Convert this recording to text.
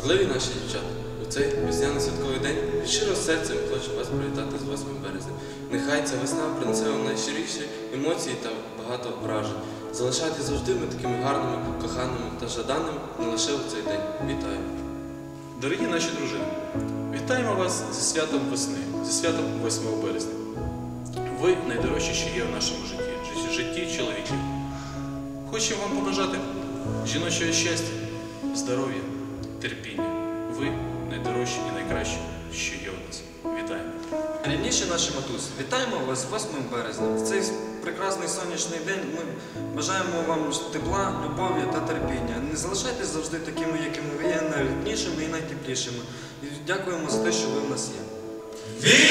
Вродливі наші дівчата, у цей весняний святковий день від щирого серця ми хочемо вас привітати з 8 березня. Нехай ця весна принесе вам найщиріші емоції та багато вражень. Залишайтеся завжди ми такими гарними, коханими та жаданими не лише у цей день. Вітаю! Дорогі наші дружини, вітаємо вас зі святом весни, зі святом 8 березня. Ви найдорожчі, що є в нашому житті, житті, житті чоловіків. Хочемо вам побажати жіночого щастя, здоров'я, терпіння. Ви найдорожчі і найкращі, що є у нас. Вітаємо! Рідніші наші матусі, вітаємо вас 8 березня. В цей прекрасний сонячний день ми бажаємо вам тепла, любові та терпіння. Не залишайтесь завжди такими, якими ви є, найріднішими і найтеплішими. І дякуємо за те, що ви в нас є. Вітаємо!